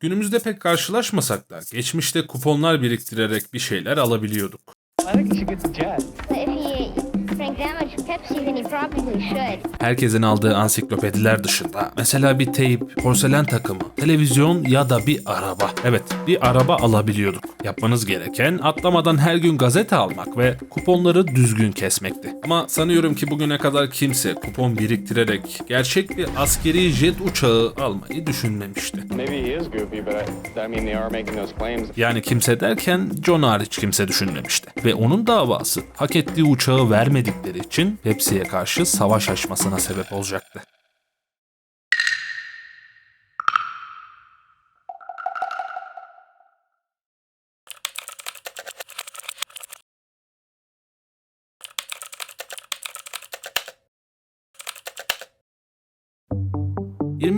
Günümüzde pek karşılaşmasak da geçmişte kuponlar biriktirerek bir şeyler alabiliyorduk. I think you should get the jet. If he drank that Herkesin aldığı ansiklopediler dışında mesela bir teyp, porselen takımı, televizyon ya da bir araba. Evet bir araba alabiliyorduk. Yapmanız gereken atlamadan her gün gazete almak ve kuponları düzgün kesmekti. Ama sanıyorum ki bugüne kadar kimse kupon biriktirerek gerçek bir askeri jet uçağı almayı düşünmemişti. Yani kimse derken John hariç kimse düşünmemişti. Ve onun davası hak ettiği uçağı vermedikleri için Pepsi'ye karşı savaş açmasına sebep olacaktı.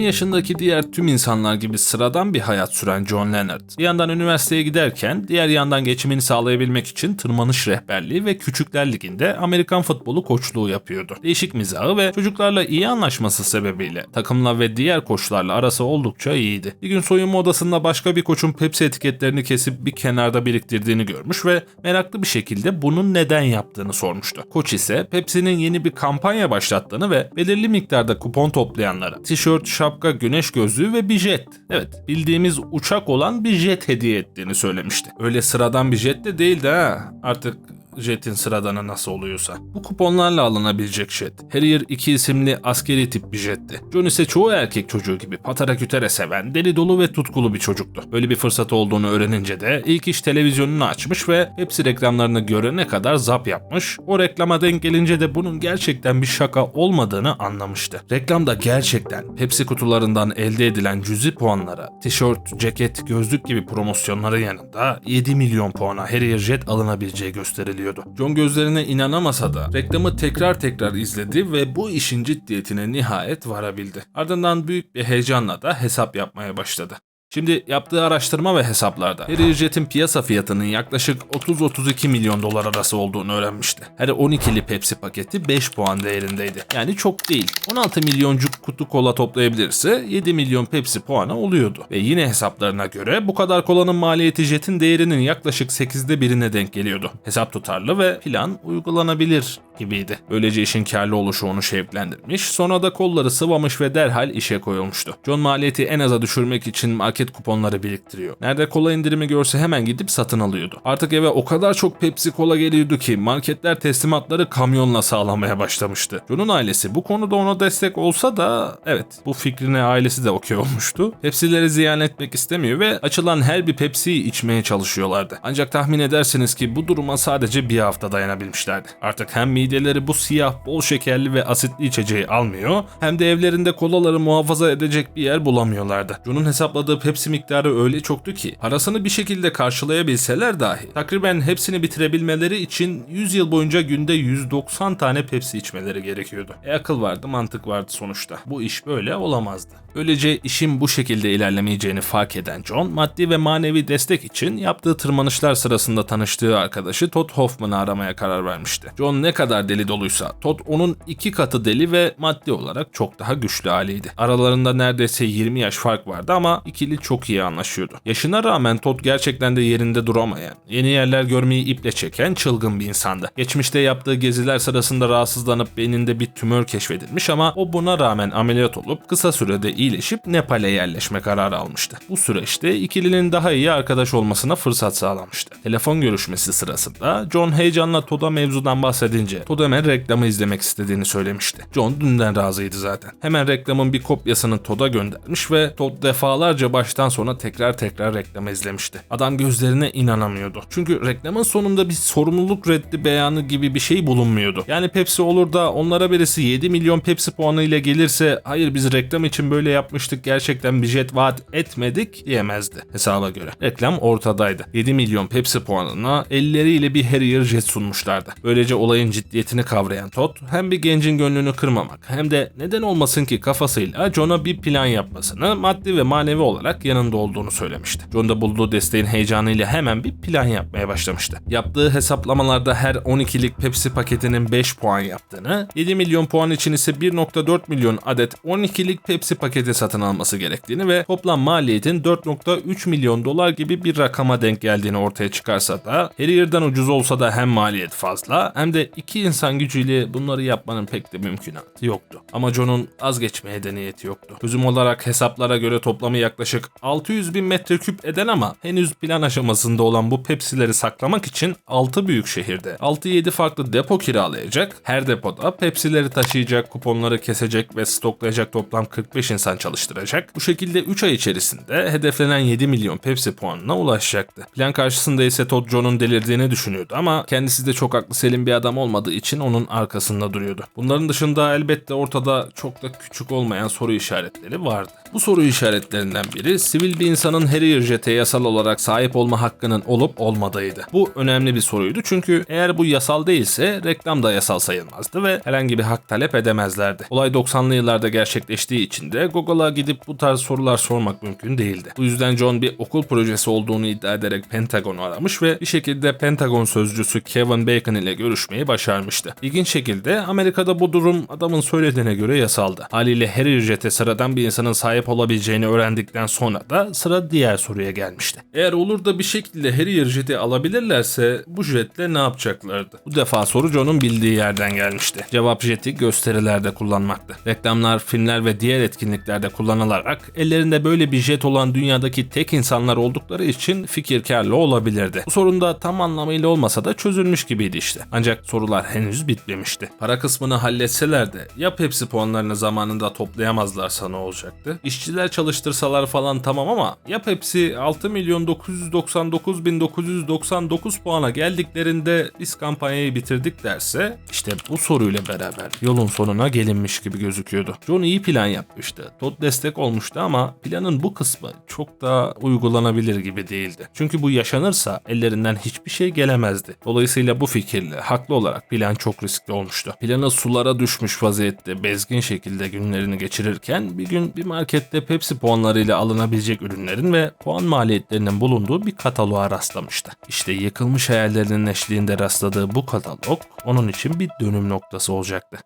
...20 yaşındaki diğer tüm insanlar gibi sıradan bir hayat süren John Leonard... ...bir yandan üniversiteye giderken... ...diğer yandan geçimini sağlayabilmek için... ...tırmanış rehberliği ve Küçükler Ligi'nde... ...Amerikan futbolu koçluğu yapıyordu. Değişik mizahı ve çocuklarla iyi anlaşması sebebiyle... ...takımla ve diğer koçlarla arası oldukça iyiydi. Bir gün soyunma odasında başka bir koçun Pepsi etiketlerini kesip... ...bir kenarda biriktirdiğini görmüş ve... ...meraklı bir şekilde bunun neden yaptığını sormuştu. Koç ise Pepsi'nin yeni bir kampanya başlattığını ve belirli miktarda kupon toplayanlara tişört, şapka, güneş gözlüğü ve bir jet. Evet, bildiğimiz uçak olan bir jet hediye ettiğini söylemişti. Öyle sıradan bir jet de değildi ha. Artık jetin sıradanı nasıl oluyorsa. Bu kuponlarla alınabilecek jet. Harrier 2 isimli askeri tip bir jetti. John ise çoğu erkek çocuğu gibi patara kütere seven, deli dolu ve tutkulu bir çocuktu. Böyle bir fırsat olduğunu öğrenince de ilk iş televizyonunu açmış ve hepsi reklamlarını görene kadar zap yapmış. O reklama denk gelince de bunun gerçekten bir şaka olmadığını anlamıştı. Reklamda gerçekten Pepsi kutularından elde edilen cüzi puanlara, tişört, ceket, gözlük gibi promosyonların yanında 7 milyon puana Harrier jet alınabileceği gösteriliyordu. John gözlerine inanamasa da reklamı tekrar tekrar izledi ve bu işin ciddiyetine nihayet varabildi. Ardından büyük bir heyecanla da hesap yapmaya başladı. Şimdi yaptığı araştırma ve hesaplarda Harrier Jet'in piyasa fiyatının yaklaşık 30-32 milyon dolar arası olduğunu öğrenmişti. Her 12'li Pepsi paketi 5 puan değerindeydi. Yani çok değil. 16 milyoncuk kutu kola toplayabilirse 7 milyon Pepsi puanı oluyordu. Ve yine hesaplarına göre bu kadar kolanın maliyeti Jet'in değerinin yaklaşık 8'de birine denk geliyordu. Hesap tutarlı ve plan uygulanabilir gibiydi. Böylece işin karlı oluşu onu şevklendirmiş, sonra da kolları sıvamış ve derhal işe koyulmuştu. John maliyeti en aza düşürmek için market kuponları biriktiriyor. Nerede kola indirimi görse hemen gidip satın alıyordu. Artık eve o kadar çok Pepsi kola geliyordu ki marketler teslimatları kamyonla sağlamaya başlamıştı. John'un ailesi bu konuda ona destek olsa da evet bu fikrine ailesi de okey olmuştu. Pepsi'leri ziyan etmek istemiyor ve açılan her bir Pepsi'yi içmeye çalışıyorlardı. Ancak tahmin edersiniz ki bu duruma sadece bir hafta dayanabilmişlerdi. Artık hem mideleri bu siyah, bol şekerli ve asitli içeceği almıyor hem de evlerinde kolaları muhafaza edecek bir yer bulamıyorlardı. John'un hesapladığı Pepsi miktarı öyle çoktu ki parasını bir şekilde karşılayabilseler dahi takriben hepsini bitirebilmeleri için 100 yıl boyunca günde 190 tane Pepsi içmeleri gerekiyordu. E akıl vardı, mantık vardı sonuçta. Bu iş böyle olamazdı. Böylece işin bu şekilde ilerlemeyeceğini fark eden John, maddi ve manevi destek için yaptığı tırmanışlar sırasında tanıştığı arkadaşı Todd Hoffman'ı aramaya karar vermişti. John ne kadar deli doluysa, Todd onun iki katı deli ve maddi olarak çok daha güçlü haliydi. Aralarında neredeyse 20 yaş fark vardı ama ikili çok iyi anlaşıyordu. Yaşına rağmen Todd gerçekten de yerinde duramayan, yeni yerler görmeyi iple çeken çılgın bir insandı. Geçmişte yaptığı geziler sırasında rahatsızlanıp beyninde bir tümör keşfedilmiş ama o buna rağmen ameliyat olup kısa sürede iyileşip Nepal'e yerleşme kararı almıştı. Bu süreçte ikilinin daha iyi arkadaş olmasına fırsat sağlamıştı. Telefon görüşmesi sırasında John heyecanla Todd'a mevzudan bahsedince Todd hemen reklamı izlemek istediğini söylemişti. John dünden razıydı zaten. Hemen reklamın bir kopyasını Todd'a göndermiş ve Todd defalarca baştan sona tekrar tekrar reklamı izlemişti. Adam gözlerine inanamıyordu. Çünkü reklamın sonunda bir sorumluluk reddi beyanı gibi bir şey bulunmuyordu. Yani Pepsi olur da onlara birisi 7 milyon Pepsi puanı ile gelirse hayır biz reklam için böyle yapmıştık gerçekten bir jet vaat etmedik diyemezdi hesaba göre. Reklam ortadaydı. 7 milyon Pepsi puanına elleriyle bir Harrier jet sunmuşlardı. Böylece olayın ciddiyetini kavrayan Todd hem bir gencin gönlünü kırmamak hem de neden olmasın ki kafasıyla John'a bir plan yapmasını maddi ve manevi olarak olarak yanında olduğunu söylemişti. John da bulduğu desteğin heyecanıyla hemen bir plan yapmaya başlamıştı. Yaptığı hesaplamalarda her 12'lik Pepsi paketinin 5 puan yaptığını, 7 milyon puan için ise 1.4 milyon adet 12'lik Pepsi paketi satın alması gerektiğini ve toplam maliyetin 4.3 milyon dolar gibi bir rakama denk geldiğini ortaya çıkarsa da Harrier'dan ucuz olsa da hem maliyet fazla hem de iki insan gücüyle bunları yapmanın pek de mümkünatı yoktu. Ama John'un az geçmeye de niyeti yoktu. Çözüm olarak hesaplara göre toplamı yaklaşık 600 bin metreküp eden ama henüz plan aşamasında olan bu Pepsi'leri saklamak için 6 büyük şehirde 6-7 farklı depo kiralayacak. Her depoda Pepsi'leri taşıyacak, kuponları kesecek ve stoklayacak toplam 45 insan çalıştıracak. Bu şekilde 3 ay içerisinde hedeflenen 7 milyon Pepsi puanına ulaşacaktı. Plan karşısında ise Todd John'un delirdiğini düşünüyordu ama kendisi de çok aklı selim bir adam olmadığı için onun arkasında duruyordu. Bunların dışında elbette ortada çok da küçük olmayan soru işaretleri vardı. Bu soru işaretlerinden biri sivil bir insanın Harrier Jet'e yasal olarak sahip olma hakkının olup olmadığıydı. Bu önemli bir soruydu çünkü eğer bu yasal değilse reklam da yasal sayılmazdı ve herhangi bir hak talep edemezlerdi. Olay 90'lı yıllarda gerçekleştiği için de Google'a gidip bu tarz sorular sormak mümkün değildi. Bu yüzden John bir okul projesi olduğunu iddia ederek Pentagon'u aramış ve bir şekilde Pentagon sözcüsü Kevin Bacon ile görüşmeyi başarmıştı. İlginç şekilde Amerika'da bu durum adamın söylediğine göre yasaldı. Haliyle Harrier Jet'e sıradan bir insanın sahip olabileceğini öğrendikten sonra da sıra diğer soruya gelmişti. Eğer olur da bir şekilde Harrier Jet'i alabilirlerse bu jetle ne yapacaklardı? Bu defa soru John'un bildiği yerden gelmişti. Cevap jeti gösterilerde kullanmaktı. Reklamlar, filmler ve diğer etkinliklerde kullanılarak ellerinde böyle bir jet olan dünyadaki tek insanlar oldukları için fikirkarlı olabilirdi. Bu sorun da tam anlamıyla olmasa da çözülmüş gibiydi işte. Ancak sorular henüz bitmemişti. Para kısmını halletseler de ya Pepsi puanlarını zamanında toplayamazlarsa ne olacaktı? İşçiler çalıştırsalar falan tamam ama ya Pepsi 6 milyon 999 bin 999 puana geldiklerinde biz kampanyayı bitirdik derse işte bu soruyla beraber yolun sonuna gelinmiş gibi gözüküyordu. John iyi plan yapmıştı. Todd destek olmuştu ama planın bu kısmı çok da uygulanabilir gibi değildi. Çünkü bu yaşanırsa ellerinden hiçbir şey gelemezdi. Dolayısıyla bu fikirle haklı olarak plan çok riskli olmuştu. Planı sulara düşmüş vaziyette bezgin şekilde günlerini geçirirken bir gün bir markette Pepsi puanlarıyla alınabilecek ürünlerin ve puan maliyetlerinin bulunduğu bir kataloğa rastlamıştı. İşte yıkılmış hayallerinin eşliğinde rastladığı bu katalog onun için bir dönüm noktası olacaktı.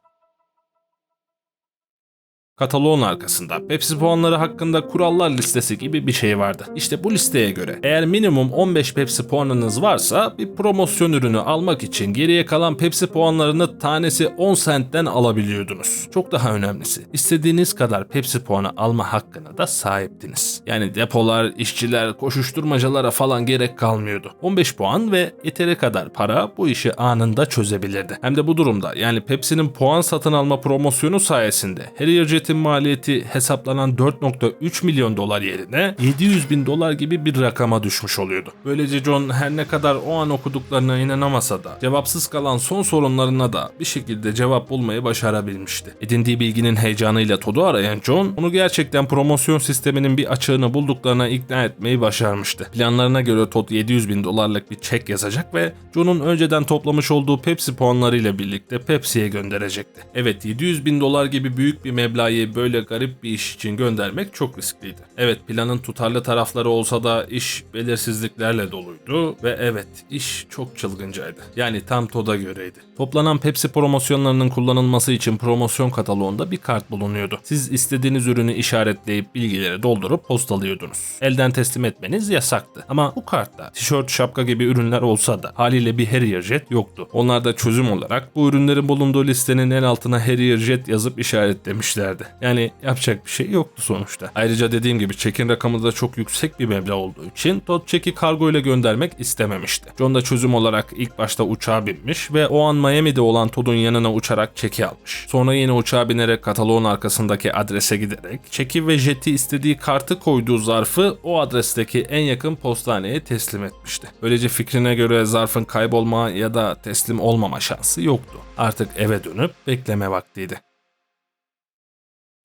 Kataloğun arkasında Pepsi puanları hakkında kurallar listesi gibi bir şey vardı. İşte bu listeye göre eğer minimum 15 Pepsi puanınız varsa bir promosyon ürünü almak için geriye kalan Pepsi puanlarını tanesi 10 centten alabiliyordunuz. Çok daha önemlisi istediğiniz kadar Pepsi puanı alma hakkına da sahiptiniz. Yani depolar, işçiler, koşuşturmacalara falan gerek kalmıyordu. 15 puan ve yeteri kadar para bu işi anında çözebilirdi. Hem de bu durumda yani Pepsi'nin puan satın alma promosyonu sayesinde Harrier Jet'in maliyeti hesaplanan 4.3 milyon dolar yerine 700 bin dolar gibi bir rakama düşmüş oluyordu. Böylece John her ne kadar o an okuduklarına inanamasa da cevapsız kalan son sorunlarına da bir şekilde cevap bulmayı başarabilmişti. Edindiği bilginin heyecanıyla Todd'u arayan John onu gerçekten promosyon sisteminin bir açığını bulduklarına ikna etmeyi başarmıştı. Planlarına göre Todd 700 bin dolarlık bir çek yazacak ve John'un önceden toplamış olduğu Pepsi puanlarıyla birlikte Pepsi'ye gönderecekti. Evet 700 bin dolar gibi büyük bir meblağı böyle garip bir iş için göndermek çok riskliydi. Evet planın tutarlı tarafları olsa da iş belirsizliklerle doluydu ve evet iş çok çılgıncaydı. Yani tam Todd'a göreydi. Toplanan Pepsi promosyonlarının kullanılması için promosyon kataloğunda bir kart bulunuyordu. Siz istediğiniz ürünü işaretleyip bilgileri doldurup postalıyordunuz. Elden teslim etmeniz yasaktı. Ama bu kartta tişört, şapka gibi ürünler olsa da haliyle bir Harrier Jet yoktu. Onlar da çözüm olarak bu ürünlerin bulunduğu listenin en altına Harrier Jet yazıp işaretlemişlerdi. Yani yapacak bir şey yoktu sonuçta. Ayrıca dediğim gibi çekin rakamı da çok yüksek bir meblağ olduğu için Todd çeki kargo ile göndermek istememişti. John da çözüm olarak ilk başta uçağa binmiş ve o an Miami'de olan Todd'un yanına uçarak çeki almış. Sonra yine uçağa binerek kataloğun arkasındaki adrese giderek çeki ve jeti istediği kartı koyduğu zarfı o adresteki en yakın postaneye teslim etmişti. Böylece fikrine göre zarfın kaybolma ya da teslim olmama şansı yoktu. Artık eve dönüp bekleme vaktiydi.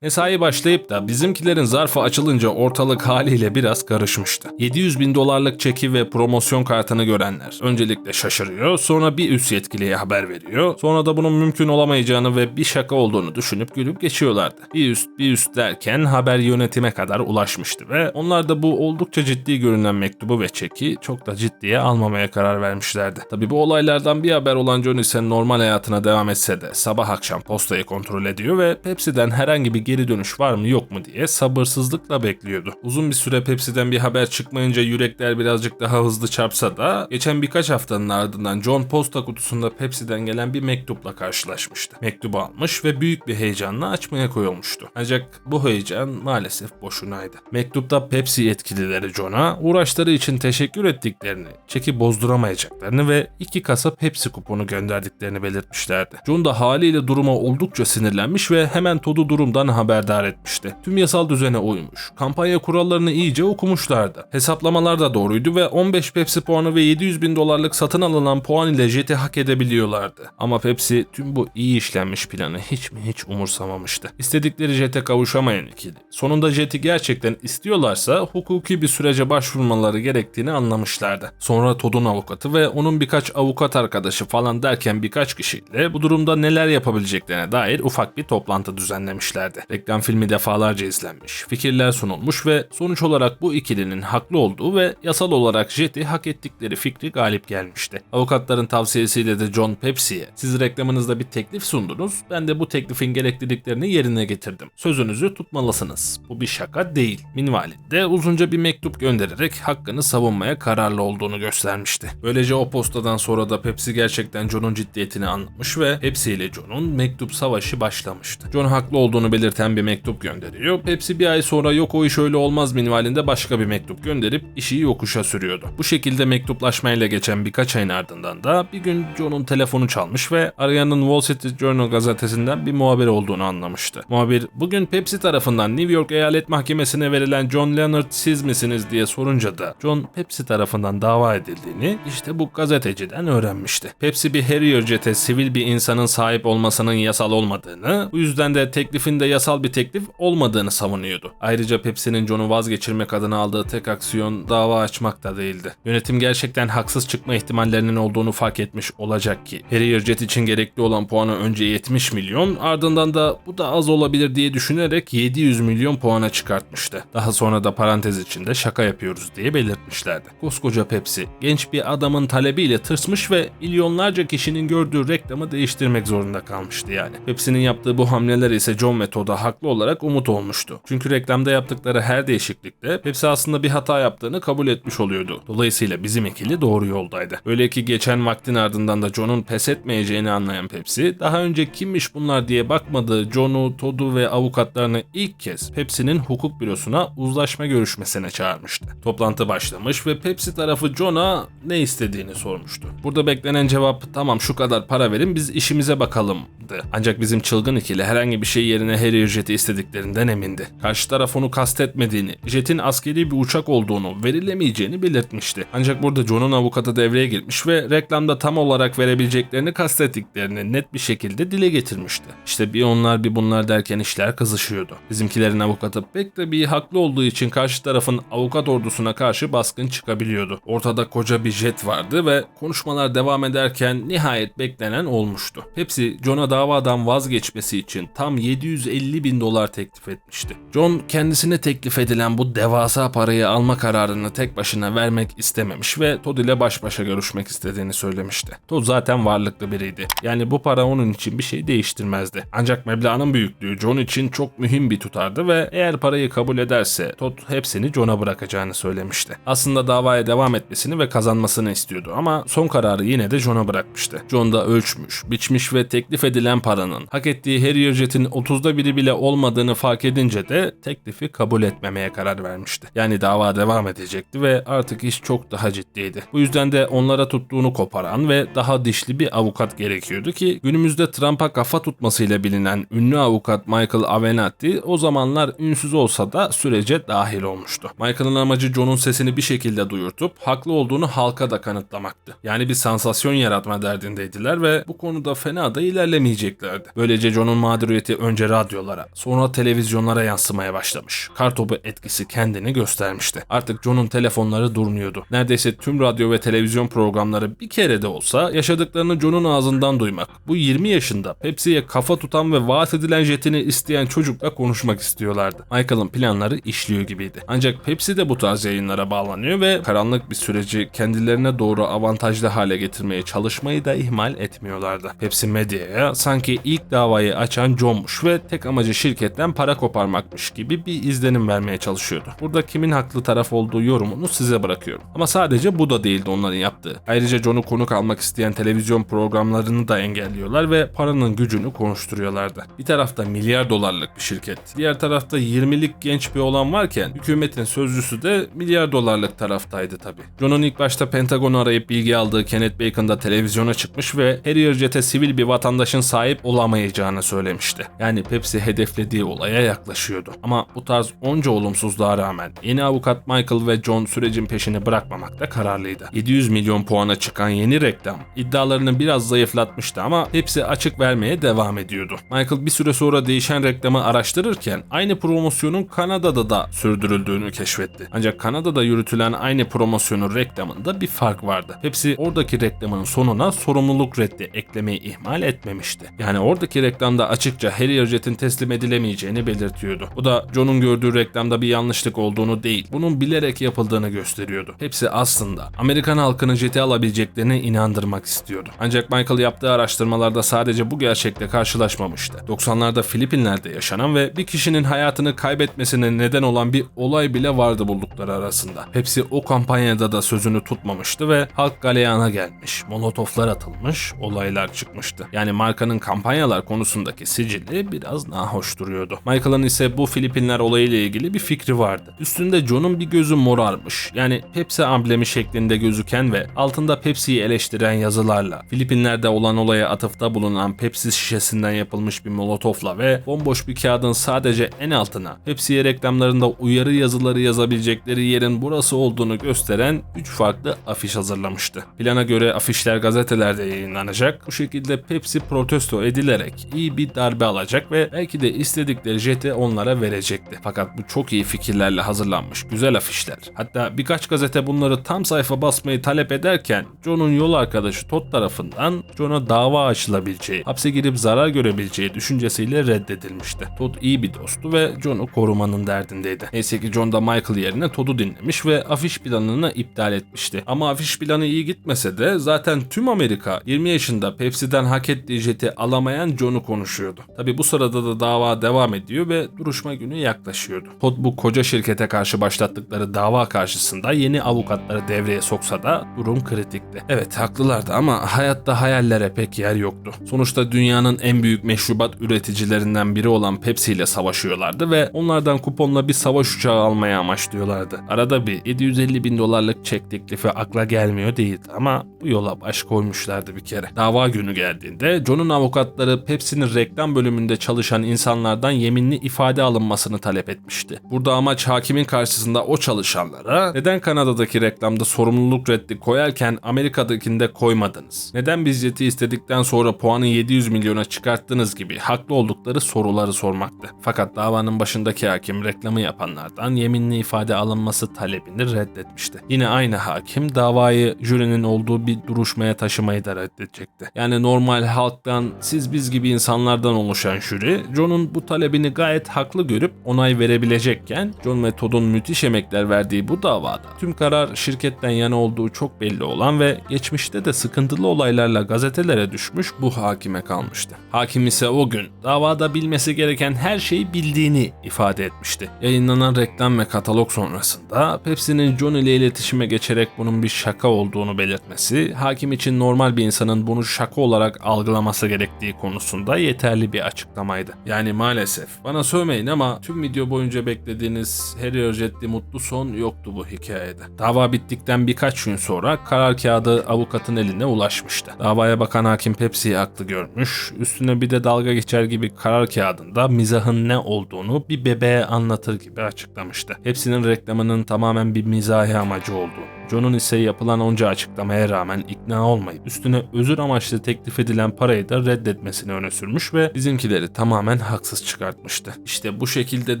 Mesai başlayıp da bizimkilerin zarfı açılınca ortalık haliyle biraz karışmıştı. 700 bin dolarlık çeki ve promosyon kartını görenler öncelikle şaşırıyor, sonra bir üst yetkiliye haber veriyor, sonra da bunun mümkün olamayacağını ve bir şaka olduğunu düşünüp gülüp geçiyorlardı. Bir üst bir üst derken haber yönetime kadar ulaşmıştı ve onlar da bu oldukça ciddi görünen mektubu ve çeki çok da ciddiye almamaya karar vermişlerdi. Tabi bu olaylardan bir haber olan John ise normal hayatına devam etse de sabah akşam postayı kontrol ediyor ve Pepsi'den herhangi bir geri dönüş var mı yok mu diye sabırsızlıkla bekliyordu. Uzun bir süre Pepsi'den bir haber çıkmayınca yürekler birazcık daha hızlı çarpsa da geçen birkaç haftanın ardından John posta kutusunda Pepsi'den gelen bir mektupla karşılaşmıştı. Mektubu almış ve büyük bir heyecanla açmaya koyulmuştu. Ancak bu heyecan maalesef boşunaydı. Mektupta Pepsi yetkilileri John'a uğraşları için teşekkür ettiklerini, çeki bozduramayacaklarını ve iki kasa Pepsi kuponu gönderdiklerini belirtmişlerdi. John da haliyle duruma oldukça sinirlenmiş ve hemen Todd'u durumdan haberdar etmişti. Tüm yasal düzene uymuş. Kampanya kurallarını iyice okumuşlardı. Hesaplamalar da doğruydu ve 15 Pepsi puanı ve 700 bin dolarlık satın alınan puan ile jeti hak edebiliyorlardı. Ama Pepsi tüm bu iyi işlenmiş planı hiç mi hiç umursamamıştı. İstedikleri jete kavuşamayan ikili. Sonunda jeti gerçekten istiyorlarsa hukuki bir sürece başvurmaları gerektiğini anlamışlardı. Sonra Todd'un avukatı ve onun birkaç avukat arkadaşı falan derken birkaç kişiyle bu durumda neler yapabileceklerine dair ufak bir toplantı düzenlemişlerdi. Reklam filmi defalarca izlenmiş, fikirler sunulmuş ve sonuç olarak bu ikilinin haklı olduğu ve yasal olarak jeti hak ettikleri fikri galip gelmişti. Avukatların tavsiyesiyle de John Pepsi'ye siz reklamınızda bir teklif sundunuz, ben de bu teklifin gerekliliklerini yerine getirdim. Sözünüzü tutmalısınız. Bu bir şaka değil. Minvalinde uzunca bir mektup göndererek hakkını savunmaya kararlı olduğunu göstermişti. Böylece o postadan sonra da Pepsi gerçekten John'un ciddiyetini anlamış ve Pepsi ile John'un mektup savaşı başlamıştı. John haklı olduğunu belirten bir mektup gönderiyor. Pepsi bir ay sonra yok o iş öyle olmaz minvalinde başka bir mektup gönderip işi yokuşa sürüyordu. Bu şekilde mektuplaşmayla geçen birkaç ayın ardından da bir gün John'un telefonu çalmış ve arayanın Wall Street Journal gazetesinden bir muhabir olduğunu anlamıştı. Muhabir bugün Pepsi tarafından New York Eyalet Mahkemesi'ne verilen John Leonard siz misiniz diye sorunca da John Pepsi tarafından dava edildiğini işte bu gazeteciden öğrenmişti. Pepsi bir Harrier jete sivil bir insanın sahip olmasının yasal olmadığını, bu yüzden de teklifin de yasal bir teklif olmadığını savunuyordu. Ayrıca Pepsi'nin John'u vazgeçirmek adına aldığı tek aksiyon dava açmak da değildi. Yönetim gerçekten haksız çıkma ihtimallerinin olduğunu fark etmiş olacak ki Harrier jet için gerekli olan puanı önce 70 milyon ardından da bu da az olabilir diye düşünerek 700 milyon puana çıkartmıştı. Daha sonra da parantez içinde şaka yapıyoruz diye belirtmişlerdi. Koskoca Pepsi genç bir adamın talebiyle tırsmış ve milyonlarca kişinin gördüğü reklamı değiştirmek zorunda kalmıştı yani. Pepsi'nin yaptığı bu hamleler ise John ve Todd'a haklı olarak umut olmuştu. Çünkü reklamda yaptıkları her değişiklikte Pepsi aslında bir hata yaptığını kabul etmiş oluyordu. Dolayısıyla bizim ikili doğru yoldaydı. Öyle ki geçen vaktin ardından da John'un pes etmeyeceğini anlayan Pepsi, daha önce kimmiş bunlar diye bakmadığı John'u, Todd'u ve avukatlarını ilk kez Pepsi'nin hukuk bürosuna uzlaşma görüşmesine çağırmıştı. Toplantı başlamış ve Pepsi tarafı John'a ne istediğini sormuştu. Burada beklenen cevap tamam şu kadar para verin biz işimize bakalımdı. Ancak bizim çılgın ikili herhangi bir şey yerine Harrier jeti istediklerinden emindi. Karşı taraf onu kastetmediğini, jetin askeri bir uçak olduğunu, verilemeyeceğini belirtmişti. Ancak burada John'un avukatı devreye girmiş ve reklamda tam olarak verebileceklerini kastettiklerini net bir şekilde dile getirmişti. İşte bir onlar bir bunlar derken işler kızışıyordu. Bizimkilerin avukatı pek de bir haklı olduğu için karşı tarafın avukat ordusuna karşı baskın çıkabiliyordu. Ortada koca bir jet vardı ve konuşmalar devam ederken nihayet beklenen olmuştu. Hepsi John'a davadan vazgeçmesi için tam 750 bin dolar teklif etmişti. John kendisine teklif edilen bu devasa parayı alma kararını tek başına vermek istememiş ve Todd ile baş başa görüşmek istediğini söylemişti. Todd zaten varlıklı biriydi. Yani bu para onun için bir şey değiştirmezdi. Ancak meblağın büyüklüğü John için çok mühim bir tutardı ve eğer parayı kabul ederse Todd hepsini John'a bırakacağını söylemişti. Aslında davaya devam etmesini ve kazanmasını istiyordu ama son kararı yine de John'a bırakmıştı. John da ölçmüş, biçmiş ve teklif edilen paranın hak ettiği Harrier Jet'in 30'da biri bile olmadığını fark edince de teklifi kabul etmemeye karar vermişti. Yani dava devam edecekti ve artık iş çok daha ciddiydi. Bu yüzden de onlara tuttuğunu koparan ve daha dişli bir avukat gerekiyordu ki günümüzde Trump'a kafa tutmasıyla bilinen ünlü avukat Michael Avenatti o zamanlar ünsüz olsa da sürece dahil olmuştu. Michael'ın amacı John'un sesini bir şekilde duyurtup haklı olduğunu halka da kanıtlamaktı. Yani bir sansasyon yaratma derdindeydiler ve bu konuda fena da ilerlemeyeceklerdi. Böylece John'un mağduriyeti önce radyolar radyolara, sonra televizyonlara yansımaya başlamış. Kartopu etkisi kendini göstermişti. Artık John'un telefonları durmuyordu. Neredeyse tüm radyo ve televizyon programları bir kere de olsa yaşadıklarını John'un ağzından duymak. Bu 20 yaşında Pepsi'ye kafa tutan ve vaat edilen jetini isteyen çocukla konuşmak istiyorlardı. Michael'ın planları işliyor gibiydi. Ancak Pepsi de bu tarz yayınlara bağlanıyor ve karanlık bir süreci kendilerine doğru avantajlı hale getirmeye çalışmayı da ihmal etmiyorlardı. Pepsi medyaya sanki ilk davayı açan John'muş ve tek amacı şirketten para koparmakmış gibi bir izlenim vermeye çalışıyordu. Burada kimin haklı taraf olduğu yorumunu size bırakıyorum. Ama sadece bu da değildi onların yaptığı. Ayrıca John'u konuk almak isteyen televizyon programlarını da engelliyorlar ve paranın gücünü konuşturuyorlardı. Bir tarafta milyar dolarlık bir şirket, diğer tarafta 20'lik genç bir olan varken hükümetin sözcüsü de milyar dolarlık taraftaydı tabi. John'un ilk başta Pentagon'u arayıp bilgi aldığı Kenneth Bacon da televizyona çıkmış ve Harrier Jet'e sivil bir vatandaşın sahip olamayacağını söylemişti. Yani Pepsi hedeflediği olaya yaklaşıyordu. Ama bu tarz onca olumsuzluğa rağmen yeni avukat Michael ve John sürecin peşini bırakmamakta kararlıydı. 700 milyon puana çıkan yeni reklam iddialarını biraz zayıflatmıştı ama hepsi açık vermeye devam ediyordu. Michael bir süre sonra değişen reklamı araştırırken aynı promosyonun Kanada'da da sürdürüldüğünü keşfetti. Ancak Kanada'da yürütülen aynı promosyonun reklamında bir fark vardı. Hepsi oradaki reklamın sonuna sorumluluk reddi eklemeyi ihmal etmemişti. Yani oradaki reklamda açıkça Harrier Jet'in teslim edilemeyeceğini belirtiyordu. Bu da John'un gördüğü reklamda bir yanlışlık olduğunu değil, bunun bilerek yapıldığını gösteriyordu. Hepsi aslında Amerikan halkını jeti alabileceklerine inandırmak istiyordu. Ancak Michael yaptığı araştırmalarda sadece bu gerçekle karşılaşmamıştı. 90'larda Filipinler'de yaşanan ve bir kişinin hayatını kaybetmesine neden olan bir olay bile vardı buldukları arasında. Hepsi o kampanyada da sözünü tutmamıştı ve halk galeyana gelmiş, molotoflar atılmış, olaylar çıkmıştı. Yani markanın kampanyalar konusundaki sicili biraz nahoş duruyordu. Michael'ın ise bu Filipinler olayıyla ilgili bir fikri vardı. Üstünde John'un bir gözü morarmış. Yani Pepsi amblemi şeklinde gözüken ve altında Pepsi'yi eleştiren yazılarla, Filipinler'de olan olaya atıfta bulunan Pepsi şişesinden yapılmış bir molotofla ve bomboş bir kağıdın sadece en altına Pepsi'ye reklamlarında uyarı yazıları yazabilecekleri yerin burası olduğunu gösteren 3 farklı afiş hazırlamıştı. Plana göre afişler gazetelerde yayınlanacak. Bu şekilde Pepsi protesto edilerek iyi bir darbe alacak ve belki de istedikleri jeti onlara verecekti. Fakat bu çok iyi fikirlerle hazırlanmış güzel afişler. Hatta birkaç gazete bunları tam sayfa basmayı talep ederken John'un yol arkadaşı Todd tarafından John'a dava açılabileceği, hapse girip zarar görebileceği düşüncesiyle reddedilmişti. Todd iyi bir dostu ve John'u korumanın derdindeydi. Neyse ki John da Michael yerine Todd'u dinlemiş ve afiş planını iptal etmişti. Ama afiş planı iyi gitmese de zaten tüm Amerika 20 yaşında Pepsi'den hak ettiği jeti alamayan John'u konuşuyordu. Tabi bu sırada da dava devam ediyor ve duruşma günü yaklaşıyordu. Todd bu koca şirkete karşı başlattıkları dava karşısında yeni avukatları devreye soksa da durum kritikti. Evet haklılardı ama hayatta hayallere pek yer yoktu. Sonuçta dünyanın en büyük meşrubat üreticilerinden biri olan Pepsi ile savaşıyorlardı ve onlardan kuponla bir savaş uçağı almaya amaçlıyorlardı. Arada bir 750 bin dolarlık çek teklifi akla gelmiyor değildi ama bu yola baş koymuşlardı bir kere. Dava günü geldiğinde John'un avukatları Pepsi'nin reklam bölümünde çalışan insanlardan yeminli ifade alınmasını talep etmişti. Burada amaç hakimin karşısında o çalışanlara neden Kanada'daki reklamda sorumluluk reddi koyarken Amerika'dakinde koymadınız? Neden biz jeti istedikten sonra puanı 700 milyona çıkarttınız gibi haklı oldukları soruları sormaktı. Fakat davanın başındaki hakim reklamı yapanlardan yeminli ifade alınması talebini reddetmişti. Yine aynı hakim davayı jürinin olduğu bir duruşmaya taşımayı da reddedecekti. Yani normal halktan siz biz gibi insanlardan oluşan jüri John'un bu talebini gayet haklı görüp onay verebilecekken John ve Todd'un müthiş emekler verdiği bu davada tüm karar şirketten yana olduğu çok belli olan ve geçmişte de sıkıntılı olaylarla gazetelere düşmüş bu hakime kalmıştı. Hakim ise o gün davada bilmesi gereken her şeyi bildiğini ifade etmişti. Yayınlanan reklam ve katalog sonrasında Pepsi'nin John ile iletişime geçerek bunun bir şaka olduğunu belirtmesi, hakim için normal bir insanın bunu şaka olarak algılaması gerektiği konusunda yeterli bir açıklamaydı. Yani maalesef bana sövmeyin ama tüm video boyunca beklediğiniz Harry Jet'li mutlu son yoktu bu hikayede. Dava bittikten birkaç gün sonra karar kağıdı avukatın eline ulaşmıştı. Davaya bakan hakim Pepsi'yi haklı görmüş, üstüne bir de dalga geçer gibi karar kağıdında mizahın ne olduğunu bir bebeğe anlatır gibi açıklamıştı. Hepsinin reklamının tamamen bir mizahi amacı olduğunu John'un ise yapılan onca açıklamaya rağmen ikna olmayıp üstüne özür amaçlı teklif edilen parayı da reddetmesini öne sürmüş ve bizimkileri tamamen haksız çıkartmıştı. İşte bu şekilde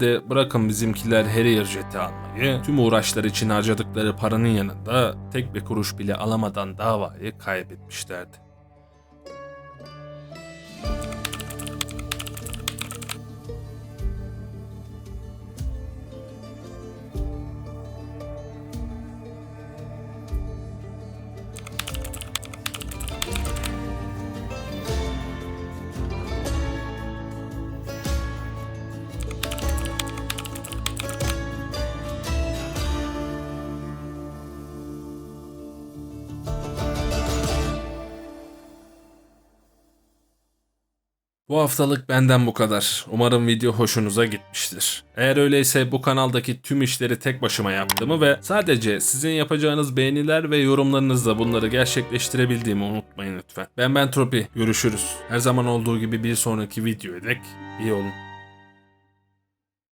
de bırakın bizimkiler Harrier jeti almayı, tüm uğraşlar için harcadıkları paranın yanında tek bir kuruş bile alamadan davayı kaybetmişlerdi. Bu haftalık benden bu kadar. Umarım video hoşunuza gitmiştir. Eğer öyleyse bu kanaldaki tüm işleri tek başıma yaptığımı ve sadece sizin yapacağınız beğeniler ve yorumlarınızla bunları gerçekleştirebildiğimi unutmayın lütfen. Ben Ben Tropi. Görüşürüz. Her zaman olduğu gibi bir sonraki videoya dek iyi olun.